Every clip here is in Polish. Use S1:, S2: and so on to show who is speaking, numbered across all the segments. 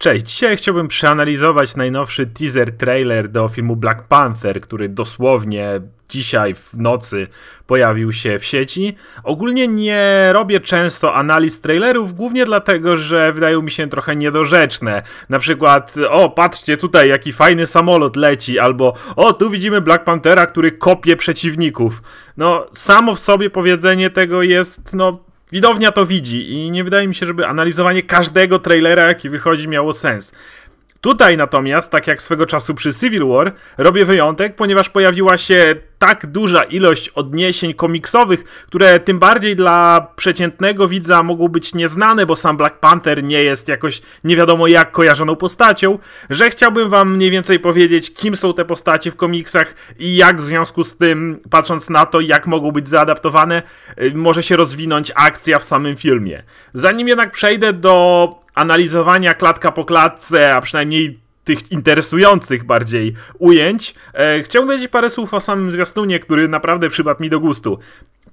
S1: Cześć, dzisiaj chciałbym przeanalizować najnowszy teaser trailer do filmu Black Panther, który dosłownie dzisiaj w nocy pojawił się w sieci. Ogólnie nie robię często analiz trailerów, głównie dlatego, że wydają mi się trochę niedorzeczne. Na przykład, o patrzcie tutaj jaki fajny samolot leci, albo o tu widzimy Black Panthera, który kopie przeciwników. No, samo w sobie powiedzenie tego jest, no, widownia to widzi i nie wydaje mi się, żeby analizowanie każdego trailera, jaki wychodzi, miało sens. Tutaj natomiast, tak jak swego czasu przy Civil War, robię wyjątek, ponieważ pojawiła się tak duża ilość odniesień komiksowych, które tym bardziej dla przeciętnego widza mogą być nieznane, bo sam Black Panther nie jest jakoś nie wiadomo jak kojarzoną postacią, że chciałbym wam mniej więcej powiedzieć, kim są te postacie w komiksach i jak w związku z tym, patrząc na to, jak mogą być zaadaptowane, y, może się rozwinąć akcja w samym filmie. Zanim jednak przejdę do analizowania klatka po klatce, a przynajmniej tych interesujących bardziej ujęć, e, chciałbym powiedzieć parę słów o samym zwiastunie, który naprawdę przypadł mi do gustu.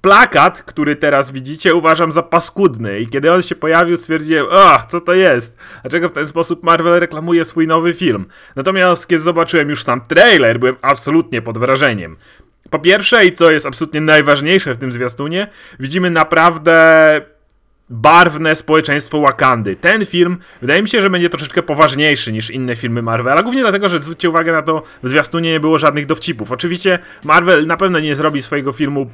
S1: Plakat, który teraz widzicie, uważam za paskudny i kiedy on się pojawił, stwierdziłem, ach, co to jest? Dlaczego w ten sposób Marvel reklamuje swój nowy film? Natomiast kiedy zobaczyłem już sam trailer, byłem absolutnie pod wrażeniem. Po pierwsze, i co jest absolutnie najważniejsze w tym zwiastunie, widzimy naprawdę barwne społeczeństwo Wakandy. Ten film wydaje mi się, że będzie troszeczkę poważniejszy niż inne filmy Marvela, głównie dlatego, że zwróćcie uwagę na to, w zwiastunie nie było żadnych dowcipów. Oczywiście Marvel na pewno nie zrobi swojego filmu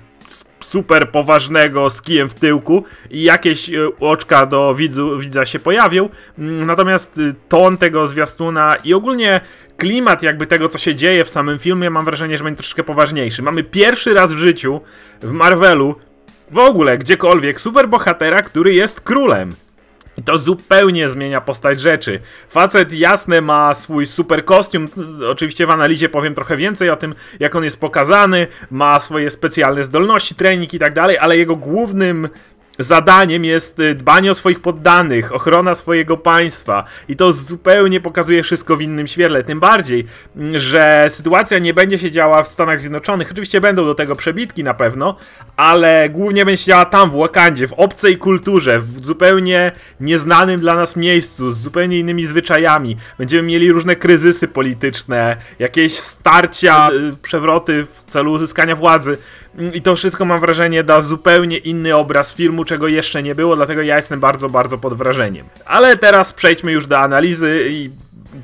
S1: super poważnego z kijem w tyłku i jakieś e, oczka do widzu, widza się pojawią, mm, natomiast y, ton tego zwiastuna i ogólnie klimat jakby tego, co się dzieje w samym filmie, mam wrażenie, że będzie troszeczkę poważniejszy. Mamy pierwszy raz w życiu w Marvelu w ogóle gdziekolwiek superbohatera, który jest królem. I to zupełnie zmienia postać rzeczy. Facet jasne ma swój super kostium. Oczywiście w analizie powiem trochę więcej o tym, jak on jest pokazany. Ma swoje specjalne zdolności, trening i tak dalej, ale jego głównym zadaniem jest y, dbanie o swoich poddanych, ochrona swojego państwa i to zupełnie pokazuje wszystko w innym świetle. Tym bardziej, mm, że sytuacja nie będzie się działa w Stanach Zjednoczonych. Oczywiście będą do tego przebitki na pewno, ale głównie będzie się działa tam, w Wakandzie, w obcej kulturze, w zupełnie nieznanym dla nas miejscu, z zupełnie innymi zwyczajami. Będziemy mieli różne kryzysy polityczne, jakieś starcia, y, przewroty w celu uzyskania władzy. I to wszystko mam wrażenie da zupełnie inny obraz filmu, czego jeszcze nie było, dlatego ja jestem bardzo, bardzo pod wrażeniem. Ale teraz przejdźmy już do analizy i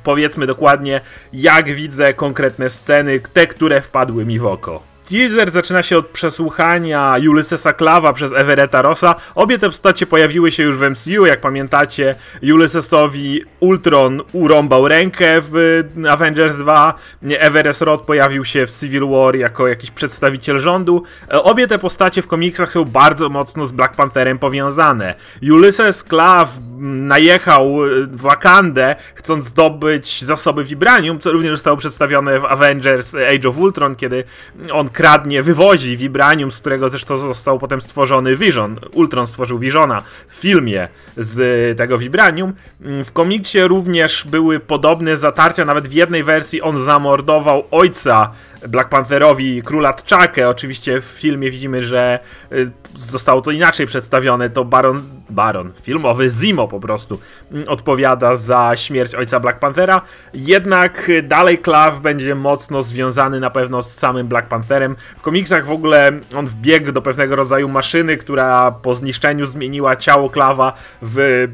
S1: powiedzmy dokładnie, jak widzę konkretne sceny, te, które wpadły mi w oko. Teaser zaczyna się od przesłuchania Ulyssesa Klawa przez Everetta Rossa. Obie te postacie pojawiły się już w MCU, jak pamiętacie, Ulyssesowi Ultron urąbał rękę w Avengers 2, Everest Roth pojawił się w Civil War jako jakiś przedstawiciel rządu. Obie te postacie w komiksach są bardzo mocno z Black Pantherem powiązane. Ulysses Klaw najechał w Wakandę, chcąc zdobyć zasoby Vibranium, co również zostało przedstawione w Avengers Age of Ultron, kiedy on kradnie, wywozi Vibranium, z którego zresztą został potem stworzony Vision. Ultron stworzył Visiona w filmie z tego Vibranium. Mm, w komiksie również były podobne zatarcia, nawet w jednej wersji on zamordował ojca Black Pantherowi króla T'Chakę. Oczywiście w filmie widzimy, że y, zostało to inaczej przedstawione. To Baron, Baron, filmowy Zimo po prostu mm, odpowiada za śmierć ojca Black Panthera. Jednak dalej Klaw będzie mocno związany na pewno z samym Black Pantherem. W komiksach w ogóle on wbiegł do pewnego rodzaju maszyny, która po zniszczeniu zmieniła ciało Klawa w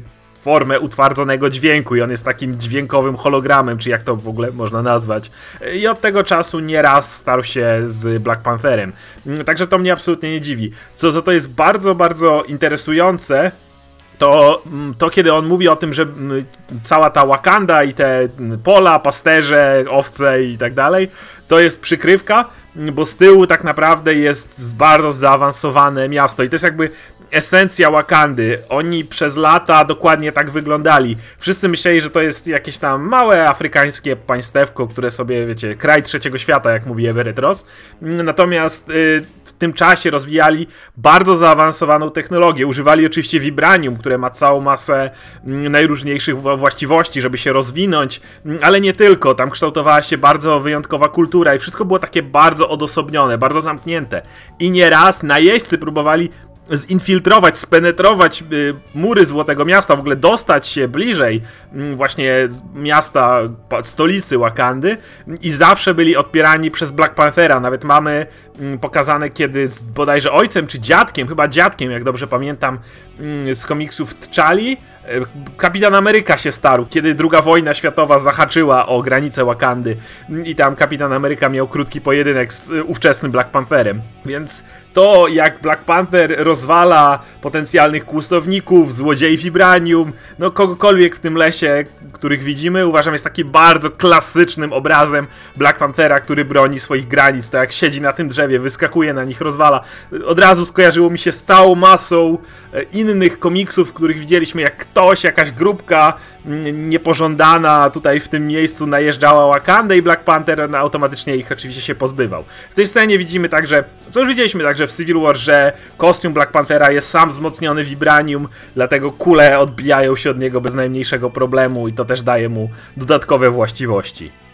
S1: formę utwardzonego dźwięku i on jest takim dźwiękowym hologramem, czy jak to w ogóle można nazwać. I od tego czasu nieraz starł się z Black Pantherem. Także to mnie absolutnie nie dziwi. Co za to jest bardzo, bardzo interesujące, to, to kiedy on mówi o tym, że cała ta Wakanda i te pola, pasterze, owce i tak dalej, to jest przykrywka, bo z tyłu tak naprawdę jest bardzo zaawansowane miasto i to jest jakby esencja Wakandy. Oni przez lata dokładnie tak wyglądali. Wszyscy myśleli, że to jest jakieś tam małe afrykańskie państewko, które sobie, wiecie, kraj trzeciego świata, jak mówi Everett Ross. Natomiast y, w tym czasie rozwijali bardzo zaawansowaną technologię. Używali oczywiście Vibranium, które ma całą masę mm, najróżniejszych właściwości, żeby się rozwinąć, mm, ale nie tylko. Tam kształtowała się bardzo wyjątkowa kultura i wszystko było takie bardzo odosobnione, bardzo zamknięte. I nieraz najeźdźcy próbowali zinfiltrować, spenetrować y, mury Złotego Miasta, w ogóle dostać się bliżej mm, właśnie miasta, stolicy Wakandy i zawsze byli odpierani przez Black Panthera. Nawet mamy mm, pokazane, kiedy z bodajże ojcem czy dziadkiem, chyba dziadkiem, jak dobrze pamiętam, mm, z komiksów Tczali, E, Kapitan Ameryka się starł, kiedy druga wojna światowa zahaczyła o granicę Wakandy i tam Kapitan Ameryka miał krótki pojedynek z e, ówczesnym Black Pantherem. Więc to, jak Black Panther rozwala potencjalnych kłusowników, złodziei Vibranium, no kogokolwiek w tym lesie, których widzimy, uważam jest takim bardzo klasycznym obrazem Black Panthera, który broni swoich granic, tak jak siedzi na tym drzewie, wyskakuje na nich, rozwala. Od razu skojarzyło mi się z całą masą e, innych komiksów, których widzieliśmy, jak ktoś, jakaś grupka niepożądana tutaj w tym miejscu najeżdżała Wakandę i Black Panther automatycznie ich oczywiście się pozbywał. W tej scenie widzimy także, co już widzieliśmy także w Civil War, że kostium Black Panthera jest sam wzmocniony vibranium, dlatego kule odbijają się od niego bez najmniejszego problemu i to też daje mu dodatkowe właściwości.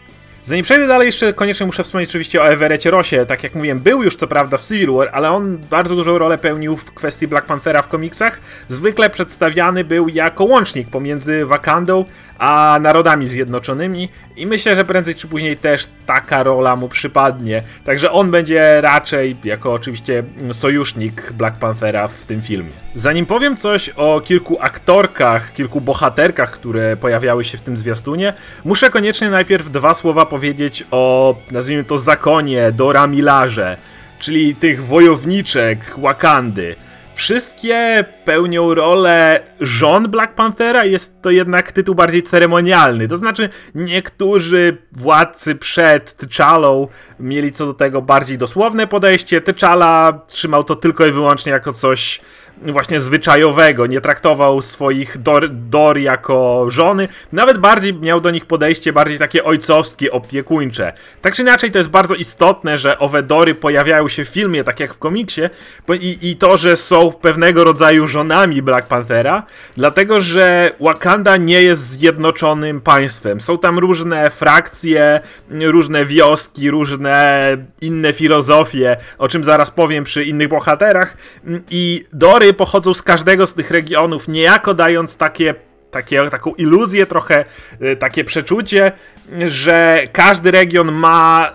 S1: Zanim przejdę dalej, jeszcze koniecznie muszę wspomnieć oczywiście o Everetcie Rossie. Tak jak mówiłem, był już co prawda w Civil War, ale on bardzo dużą rolę pełnił w kwestii Black Panthera w komiksach. Zwykle przedstawiany był jako łącznik pomiędzy Wakandą a narodami zjednoczonymi i myślę, że prędzej czy później też taka rola mu przypadnie. Także on będzie raczej jako oczywiście sojusznik Black Panthera w tym filmie. Zanim powiem coś o kilku aktorkach, kilku bohaterkach, które pojawiały się w tym zwiastunie, muszę koniecznie najpierw dwa słowa powiedzieć o, nazwijmy to, zakonie Dora Milarze, czyli tych wojowniczek Wakandy. Wszystkie pełnią rolę żon Black Panthera, jest to jednak tytuł bardziej ceremonialny. To znaczy, niektórzy władcy przed T'Challą mieli co do tego bardziej dosłowne podejście. T'Challa trzymał to tylko i wyłącznie jako coś właśnie zwyczajowego, nie traktował swoich Dor, Dor jako żony, nawet bardziej miał do nich podejście bardziej takie ojcowskie, opiekuńcze. Tak czy inaczej to jest bardzo istotne, że owe Dory pojawiają się w filmie, tak jak w komiksie i, i to, że są pewnego rodzaju żonami Black Panthera, dlatego, że Wakanda nie jest zjednoczonym państwem. Są tam różne frakcje, różne wioski, różne inne filozofie, o czym zaraz powiem przy innych bohaterach i Dory pochodzą z każdego z tych regionów, niejako dając takie takie, taką iluzję, trochę y, takie przeczucie, że każdy region ma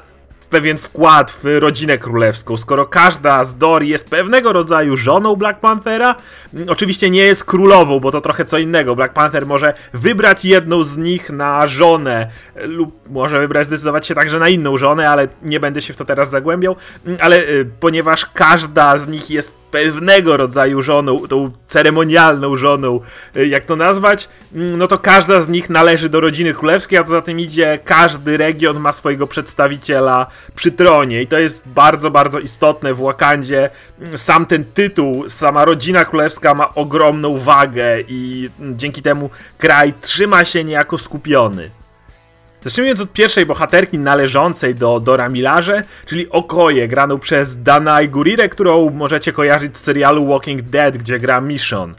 S1: pewien wkład w rodzinę królewską. Skoro każda z Dori jest pewnego rodzaju żoną Black Panthera, mm, oczywiście nie jest królową, bo to trochę co innego. Black Panther może wybrać jedną z nich na żonę, lub może wybrać, zdecydować się także na inną żonę, ale nie będę się w to teraz zagłębiał. Mm, ale y, ponieważ każda z nich jest pewnego rodzaju żoną, tą ceremonialną żoną, y, jak to nazwać, mm, no to każda z nich należy do rodziny królewskiej, a co za tym idzie, każdy region ma swojego przedstawiciela przy tronie i to jest bardzo, bardzo istotne w Wakandzie. Mm, sam ten tytuł, sama rodzina królewska ma ogromną wagę i mm, dzięki temu kraj trzyma się niejako skupiony. Zacznijmy od pierwszej bohaterki należącej do Dora Milarze, czyli Okoje, graną przez Danai Gurire, którą możecie kojarzyć z serialu Walking Dead, gdzie gra Mission.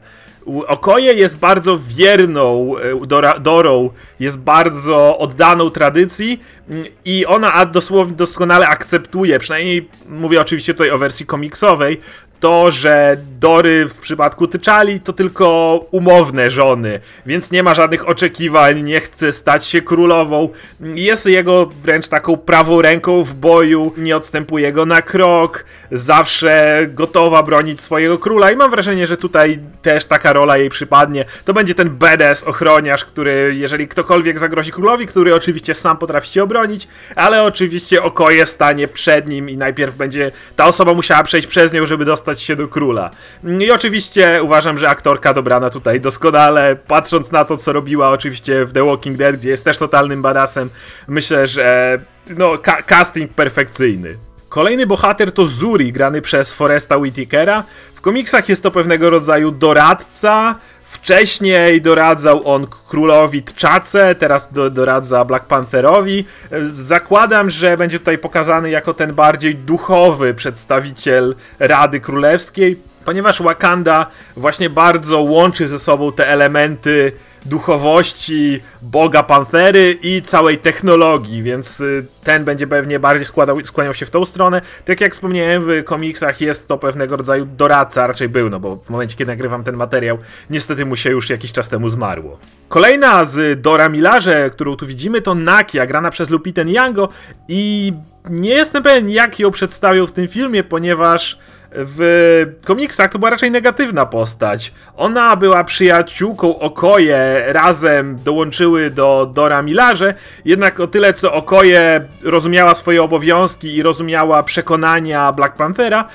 S1: Okoje jest bardzo wierną e, Dora, Dorą, jest bardzo oddaną tradycji mm, i ona dosłownie doskonale akceptuje, przynajmniej mówię oczywiście tutaj o wersji komiksowej, to, że Dory w przypadku Tyczali to tylko umowne żony, więc nie ma żadnych oczekiwań, nie chce stać się królową. Jest jego wręcz taką prawą ręką w boju, nie odstępuje go na krok, zawsze gotowa bronić swojego króla i mam wrażenie, że tutaj też taka rola jej przypadnie. To będzie ten badass ochroniarz, który jeżeli ktokolwiek zagrozi królowi, który oczywiście sam potrafi się obronić, ale oczywiście okoje stanie przed nim i najpierw będzie ta osoba musiała przejść przez nią, żeby dostać dostać się do króla. I oczywiście uważam, że aktorka dobrana tutaj doskonale, patrząc na to, co robiła oczywiście w The Walking Dead, gdzie jest też totalnym badassem, myślę, że no, ca casting perfekcyjny. Kolejny bohater to Zuri, grany przez Foresta Whitakera. W komiksach jest to pewnego rodzaju doradca, Wcześniej doradzał on królowi Tczace, teraz do, doradza Black Pantherowi. Zakładam, że będzie tutaj pokazany jako ten bardziej duchowy przedstawiciel Rady Królewskiej, ponieważ Wakanda właśnie bardzo łączy ze sobą te elementy duchowości Boga Pantery i całej technologii, więc y, ten będzie pewnie bardziej składał, skłaniał się w tą stronę. Tak jak wspomniałem, w komiksach jest to pewnego rodzaju doradca, raczej był, no bo w momencie, kiedy nagrywam ten materiał, niestety mu się już jakiś czas temu zmarło. Kolejna z Dora Milarze, którą tu widzimy, to Nakia, grana przez Lupitę Nyong'o i nie jestem pewien, jak ją przedstawią w tym filmie, ponieważ w komiksach to była raczej negatywna postać. Ona była przyjaciółką Okoje, razem dołączyły do Dora Milarze, jednak o tyle co Okoje rozumiała swoje obowiązki i rozumiała przekonania Black Panthera,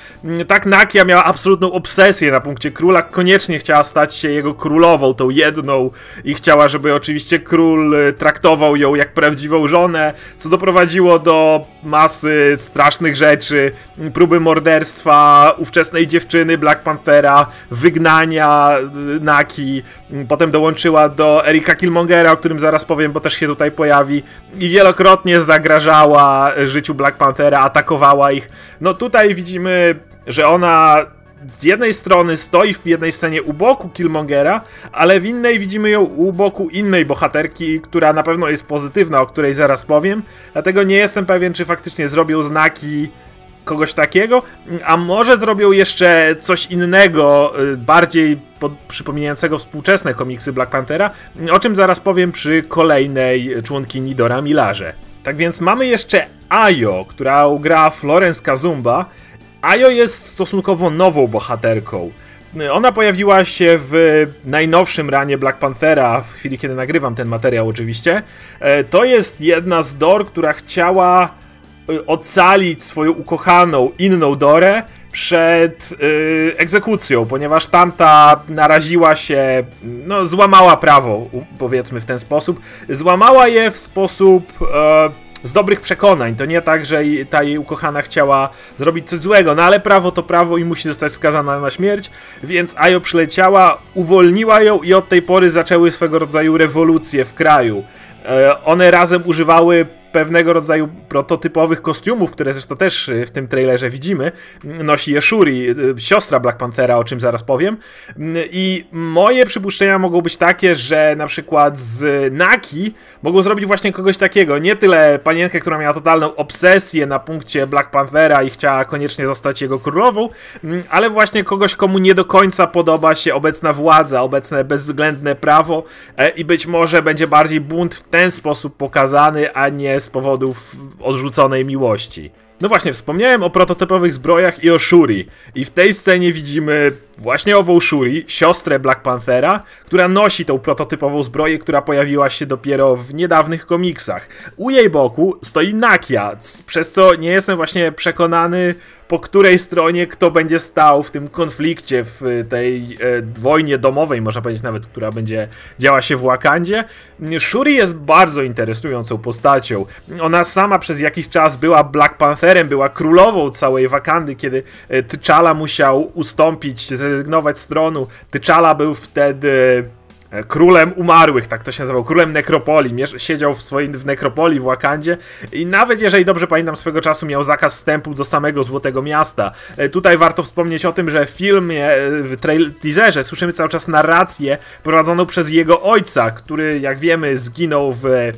S1: tak Nakia miała absolutną obsesję na punkcie króla, koniecznie chciała stać się jego królową, tą jedną i chciała, żeby oczywiście król traktował ją jak prawdziwą żonę, co doprowadziło do masy strasznych rzeczy, próby morderstwa, ówczesnej dziewczyny Black Panthera, wygnania y, Naki, potem dołączyła do Erika Killmongera, o którym zaraz powiem, bo też się tutaj pojawi i wielokrotnie zagrażała życiu Black Panthera, atakowała ich. No tutaj widzimy, że ona z jednej strony stoi w jednej scenie u boku Killmongera, ale w innej widzimy ją u boku innej bohaterki, która na pewno jest pozytywna, o której zaraz powiem. Dlatego nie jestem pewien, czy faktycznie zrobią znaki kogoś takiego, a może zrobią jeszcze coś innego, y, bardziej pod, przypominającego współczesne komiksy Black Panthera, o czym zaraz powiem przy kolejnej członkini Dora Milarze. Tak więc mamy jeszcze Ayo, która gra Florence Kazumba. Ayo jest stosunkowo nową bohaterką. Ona pojawiła się w najnowszym ranie Black Panthera, w chwili kiedy nagrywam ten materiał oczywiście. E, to jest jedna z Dor, która chciała ocalić swoją ukochaną inną Dorę przed yy, egzekucją, ponieważ tamta naraziła się, no złamała prawo, powiedzmy w ten sposób. Złamała je w sposób yy, z dobrych przekonań. To nie tak, że ta jej ukochana chciała zrobić coś złego, no ale prawo to prawo i musi zostać skazana na śmierć, więc Ayo przyleciała, uwolniła ją i od tej pory zaczęły swego rodzaju rewolucje w kraju. Yy, one razem używały pewnego rodzaju prototypowych kostiumów, które zresztą też y, w tym trailerze widzimy, nosi je Shuri, y, siostra Black Panthera, o czym zaraz powiem. I moje przypuszczenia mogą być takie, że na przykład z Naki mogą zrobić właśnie kogoś takiego. Nie tyle panienkę, która miała totalną obsesję na punkcie Black Panthera i chciała koniecznie zostać jego królową, ale właśnie kogoś, komu nie do końca podoba się obecna władza, obecne bezwzględne prawo e, i być może będzie bardziej bunt w ten sposób pokazany, a nie z powodów odrzuconej miłości. No właśnie, wspomniałem o prototypowych zbrojach i o Shuri. I w tej scenie widzimy właśnie ową Shuri, siostrę Black Panthera, która nosi tą prototypową zbroję, która pojawiła się dopiero w niedawnych komiksach. U jej boku stoi Nakia, przez co nie jestem właśnie przekonany, po której stronie kto będzie stał w tym konflikcie, w tej e, wojnie domowej, można powiedzieć nawet, która będzie działa się w Wakandzie. Shuri jest bardzo interesującą postacią. Ona sama przez jakiś czas była Black Pantherem, była królową całej Wakandy, kiedy e, T'Challa musiał ustąpić z zrezygnować z tronu. T'Challa był wtedy e, królem umarłych, tak to się nazywał, królem nekropolii. Siedział w swoim w nekropolii w Wakandzie i nawet jeżeli dobrze pamiętam swego czasu miał zakaz wstępu do samego Złotego Miasta. E, tutaj warto wspomnieć o tym, że w filmie, e, w teaserze słyszymy cały czas narrację prowadzoną przez jego ojca, który jak wiemy zginął w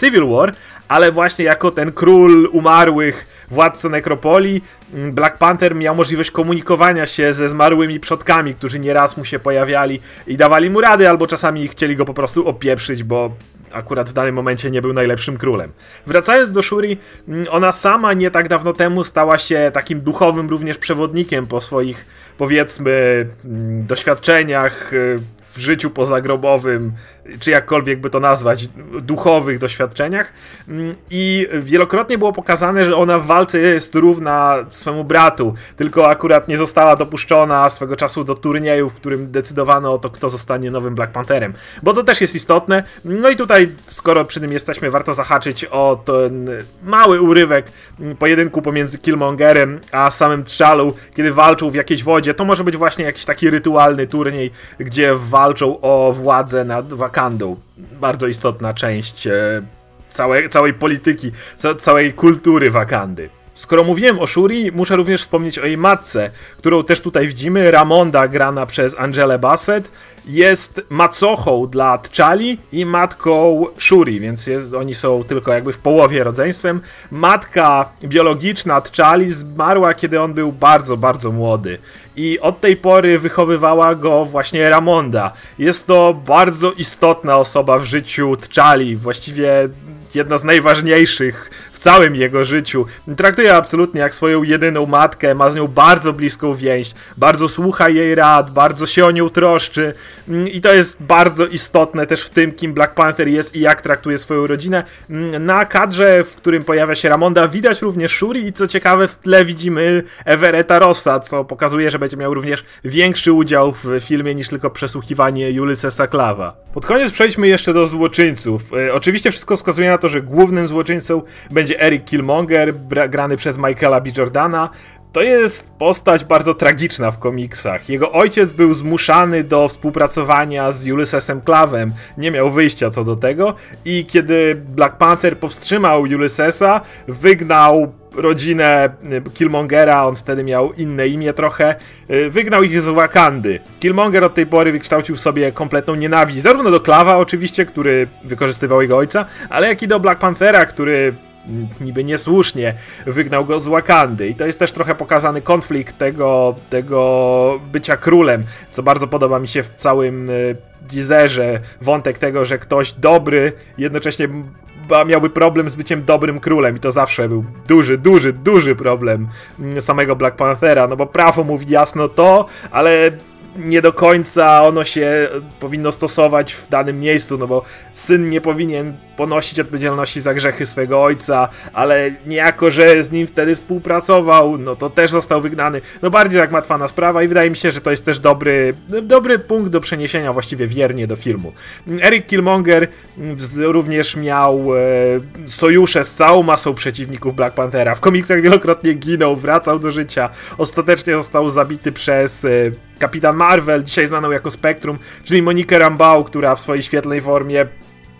S1: Civil War, ale właśnie jako ten król umarłych, władca nekropolii, mm, Black Panther miał możliwość komunikowania się ze zmarłymi przodkami, którzy nieraz mu się pojawiali i dawali mu rady, albo czasami chcieli go po prostu opieprzyć, bo akurat w danym momencie nie był najlepszym królem. Wracając do Shuri, mm, ona sama nie tak dawno temu stała się takim duchowym również przewodnikiem po swoich, powiedzmy, mm, doświadczeniach y, w życiu pozagrobowym, czy jakkolwiek by to nazwać, duchowych doświadczeniach. Mm, I wielokrotnie było pokazane, że ona w walce jest równa swemu bratu, tylko akurat nie została dopuszczona swego czasu do turnieju, w którym decydowano o to, kto zostanie nowym Black Pantherem. Bo to też jest istotne. No i tutaj, skoro przy tym jesteśmy, warto zahaczyć o ten mały urywek pojedynku pomiędzy Killmongerem a samym T'Challą, kiedy walczą w jakiejś wodzie. To może być właśnie jakiś taki rytualny turniej, gdzie walczą o władzę nad Wakandą Wakandą. Bardzo istotna część e, całej, całej polityki, ca, całej kultury Wakandy. Skoro mówiłem o Shuri, muszę również wspomnieć o jej matce, którą też tutaj widzimy. Ramonda, grana przez Angelę Bassett, jest macochą dla T'Challi i matką Shuri, więc jest, oni są tylko jakby w połowie rodzeństwem. Matka biologiczna T'Challi zmarła, kiedy on był bardzo, bardzo młody. I od tej pory wychowywała go właśnie Ramonda. Jest to bardzo istotna osoba w życiu T'Challi, właściwie jedna z najważniejszych w całym jego życiu. Traktuje absolutnie jak swoją jedyną matkę, ma z nią bardzo bliską więź, bardzo słucha jej rad, bardzo się o nią troszczy mm, i to jest bardzo istotne też w tym, kim Black Panther jest i jak traktuje swoją rodzinę. Mm, na kadrze, w którym pojawia się Ramonda, widać również Shuri i co ciekawe w tle widzimy Everetta Rossa, co pokazuje, że będzie miał również większy udział w filmie niż tylko przesłuchiwanie Ulyssesa Klawa. Pod koniec przejdźmy jeszcze do złoczyńców. E, oczywiście wszystko wskazuje na to, że głównym złoczyńcą będzie będzie Eric Killmonger, grany przez Michaela B. Jordana. To jest postać bardzo tragiczna w komiksach. Jego ojciec był zmuszany do współpracowania z Ulyssesem Klawem, nie miał wyjścia co do tego i kiedy Black Panther powstrzymał Ulyssesa, wygnał rodzinę y, Killmongera, on wtedy miał inne imię trochę, y, wygnał ich z Wakandy. Killmonger od tej pory wykształcił sobie kompletną nienawiść, zarówno do Klawa oczywiście, który wykorzystywał jego ojca, ale jak i do Black Panthera, który niby niesłusznie wygnał go z Wakandy. I to jest też trochę pokazany konflikt tego, tego bycia królem, co bardzo podoba mi się w całym teaserze. Wątek tego, że ktoś dobry jednocześnie miałby problem z byciem dobrym królem i to zawsze był duży, duży, duży problem mm, samego Black Panthera, no bo prawo mówi jasno to, ale nie do końca ono się powinno stosować w danym miejscu, no bo syn nie powinien ponosić odpowiedzialności za grzechy swego ojca, ale niejako, że z nim wtedy współpracował, no to też został wygnany. No bardziej jak matwana sprawa i wydaje mi się, że to jest też dobry, dobry punkt do przeniesienia właściwie wiernie do filmu. Eric Killmonger również miał e, sojusze z całą masą przeciwników Black Panthera. W komiksach wielokrotnie ginął, wracał do życia. Ostatecznie został zabity przez e, Kapitan Marvel, dzisiaj znaną jako Spectrum, czyli Monikę Rambau, która w swojej świetlnej formie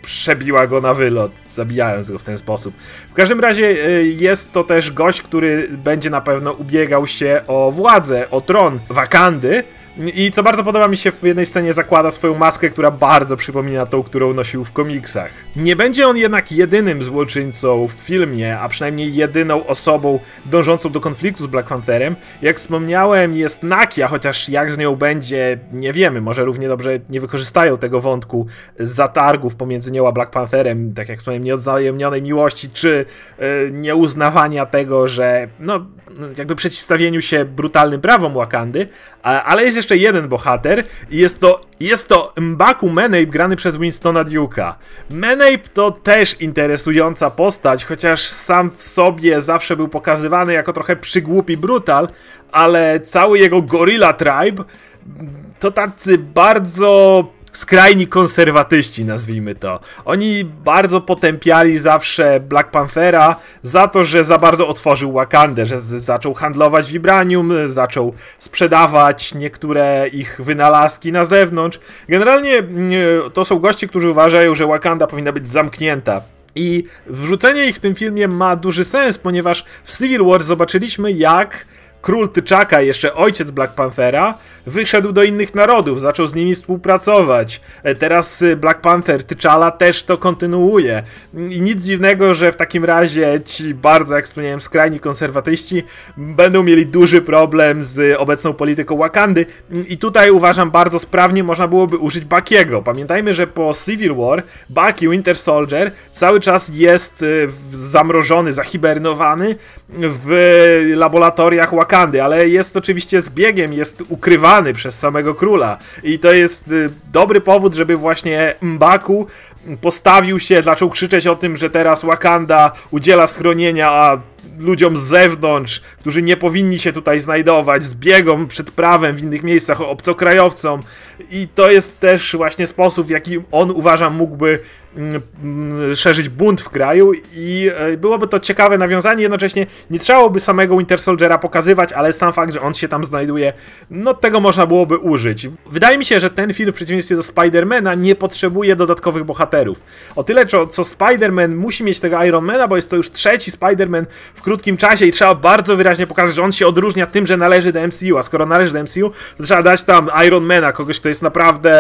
S1: przebiła go na wylot, zabijając go w ten sposób. W każdym razie y, jest to też gość, który będzie na pewno ubiegał się o władzę, o tron Wakandy, i co bardzo podoba mi się, w jednej scenie zakłada swoją maskę, która bardzo przypomina tą, którą nosił w komiksach. Nie będzie on jednak jedynym złoczyńcą w filmie, a przynajmniej jedyną osobą dążącą do konfliktu z Black Pantherem. Jak wspomniałem, jest Nakia, chociaż jak z nią będzie, nie wiemy. Może równie dobrze nie wykorzystają tego wątku zatargów pomiędzy nią a Black Pantherem, tak jak wspomniałem, nieodzajemnionej miłości, czy yy, nieuznawania tego, że no, jakby przeciwstawieniu się brutalnym prawom Wakandy, ale jest jeszcze jeden bohater i jest to, jest to Mbaku Menape grany przez Winstona Duke'a. Menape to też interesująca postać, chociaż sam w sobie zawsze był pokazywany jako trochę przygłupi brutal, ale cały jego Gorilla Tribe to tacy bardzo skrajni konserwatyści, nazwijmy to. Oni bardzo potępiali zawsze Black Panthera za to, że za bardzo otworzył Wakandę, że zaczął handlować vibranium, zaczął sprzedawać niektóre ich wynalazki na zewnątrz. Generalnie mm, to są goście, którzy uważają, że Wakanda powinna być zamknięta. I wrzucenie ich w tym filmie ma duży sens, ponieważ w Civil War zobaczyliśmy, jak król Tyczaka, jeszcze ojciec Black Panthera, wyszedł do innych narodów, zaczął z nimi współpracować. E, teraz y, Black Panther, T'Challa też to kontynuuje. I nic dziwnego, że w takim razie ci bardzo, jak wspomniałem, skrajni konserwatyści będą mieli duży problem z obecną polityką Wakandy. I tutaj uważam bardzo sprawnie można byłoby użyć Buckiego. Pamiętajmy, że po Civil War Bucky Winter Soldier cały czas jest y, zamrożony, zahibernowany w laboratoriach Wakandy, ale jest oczywiście zbiegiem, jest ukrywany przez samego króla. I to jest y, dobry powód, żeby właśnie Mbaku postawił się, zaczął krzyczeć o tym, że teraz Wakanda udziela schronienia, a ludziom z zewnątrz, którzy nie powinni się tutaj znajdować, zbiegom przed prawem w innych miejscach, obcokrajowcom. I to jest też właśnie sposób, w jaki on uważam mógłby szerzyć bunt w kraju i e, byłoby to ciekawe nawiązanie, jednocześnie nie trzeba by samego Winter Soldiera pokazywać, ale sam fakt, że on się tam znajduje, no tego można byłoby użyć. Wydaje mi się, że ten film w przeciwieństwie do Spidermana nie potrzebuje dodatkowych bohaterów. O tyle, co, co Spider-Man musi mieć tego Ironmana, bo jest to już trzeci Spider-Man w krótkim czasie i trzeba bardzo wyraźnie pokazać, że on się odróżnia tym, że należy do MCU, a skoro należy do MCU, to trzeba dać tam Ironmana, kogoś, kto jest naprawdę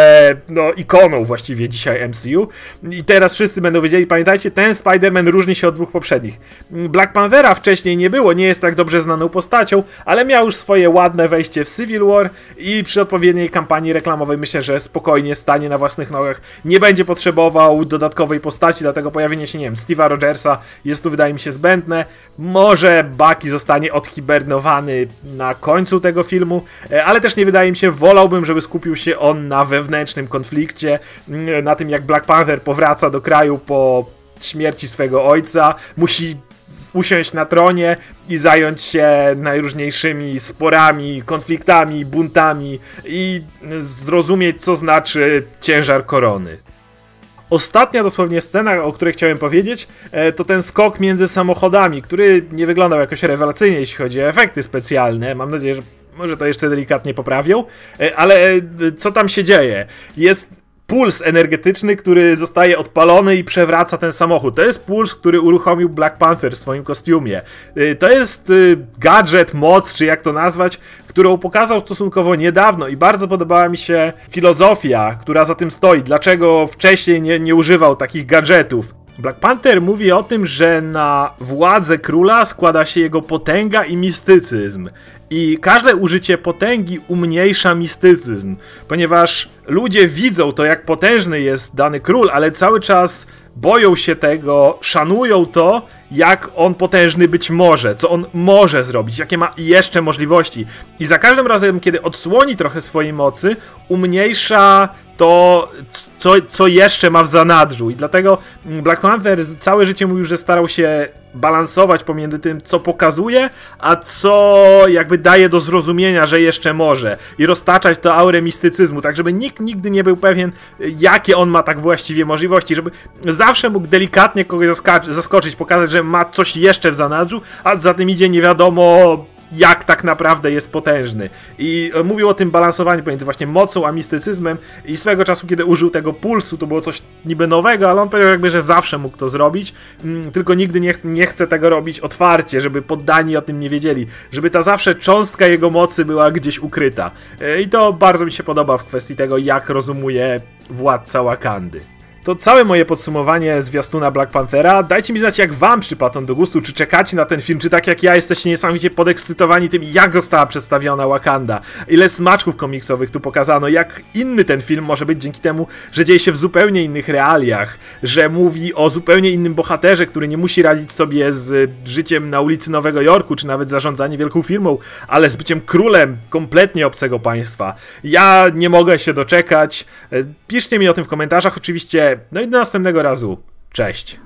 S1: no, ikoną właściwie dzisiaj MCU. I teraz wszyscy będą wiedzieli, pamiętajcie, ten Spider-Man różni się od dwóch poprzednich. Black Panthera wcześniej nie było, nie jest tak dobrze znaną postacią, ale miał już swoje ładne wejście w Civil War i przy odpowiedniej kampanii reklamowej myślę, że spokojnie stanie na własnych nogach. Nie będzie potrzebował dodatkowej postaci, dlatego pojawienie się, nie wiem, Steve'a Rogersa jest tu wydaje mi się zbędne. Może Bucky zostanie odhibernowany na końcu tego filmu, e, ale też nie wydaje mi się, wolałbym, żeby skupił się on na wewnętrznym konflikcie, mm, na tym jak Black Panther powraca do kraju po śmierci swego ojca, musi usiąść na tronie i zająć się najróżniejszymi sporami, konfliktami, buntami i zrozumieć, co znaczy ciężar korony. Ostatnia dosłownie scena, o której chciałem powiedzieć, e, to ten skok między samochodami, który nie wyglądał jakoś rewelacyjnie, jeśli chodzi o efekty specjalne. Mam nadzieję, że może to jeszcze delikatnie poprawią, e, ale e, co tam się dzieje? Jest puls energetyczny, który zostaje odpalony i przewraca ten samochód. To jest puls, który uruchomił Black Panther w swoim kostiumie. Y, to jest y, gadżet, moc, czy jak to nazwać, którą pokazał stosunkowo niedawno i bardzo podobała mi się filozofia, która za tym stoi. Dlaczego wcześniej nie, nie używał takich gadżetów? Black Panther mówi o tym, że na władzę króla składa się jego potęga i mistycyzm. I każde użycie potęgi umniejsza mistycyzm, ponieważ ludzie widzą to, jak potężny jest dany król, ale cały czas boją się tego, szanują to, jak on potężny być może, co on może zrobić, jakie ma jeszcze możliwości. I za każdym razem, kiedy odsłoni trochę swojej mocy, umniejsza to, co, co jeszcze ma w zanadrzu. I dlatego Black Panther całe życie mówił, że starał się balansować pomiędzy tym, co pokazuje, a co jakby daje do zrozumienia, że jeszcze może. I roztaczać to aurę mistycyzmu, tak żeby nikt nigdy nie był pewien, jakie on ma tak właściwie możliwości, żeby zawsze mógł delikatnie kogoś zaskoczyć, pokazać, że ma coś jeszcze w zanadrzu, a za tym idzie nie wiadomo jak tak naprawdę jest potężny. I e, mówił o tym balansowaniu pomiędzy właśnie mocą a mistycyzmem i swego czasu, kiedy użył tego pulsu, to było coś niby nowego, ale on powiedział jakby, że zawsze mógł to zrobić, mm, tylko nigdy nie, nie chce tego robić otwarcie, żeby poddani o tym nie wiedzieli, żeby ta zawsze cząstka jego mocy była gdzieś ukryta. E, I to bardzo mi się podoba w kwestii tego, jak rozumuje władca Wakandy. To całe moje podsumowanie zwiastuna Black Panthera. Dajcie mi znać, jak wam przypadł do gustu, czy czekacie na ten film, czy tak jak ja jesteście niesamowicie podekscytowani tym, jak została przedstawiona Wakanda, ile smaczków komiksowych tu pokazano, jak inny ten film może być dzięki temu, że dzieje się w zupełnie innych realiach, że mówi o zupełnie innym bohaterze, który nie musi radzić sobie z życiem na ulicy Nowego Jorku, czy nawet zarządzanie wielką firmą, ale z byciem królem kompletnie obcego państwa. Ja nie mogę się doczekać. Piszcie mi o tym w komentarzach, oczywiście no i do następnego razu. Cześć.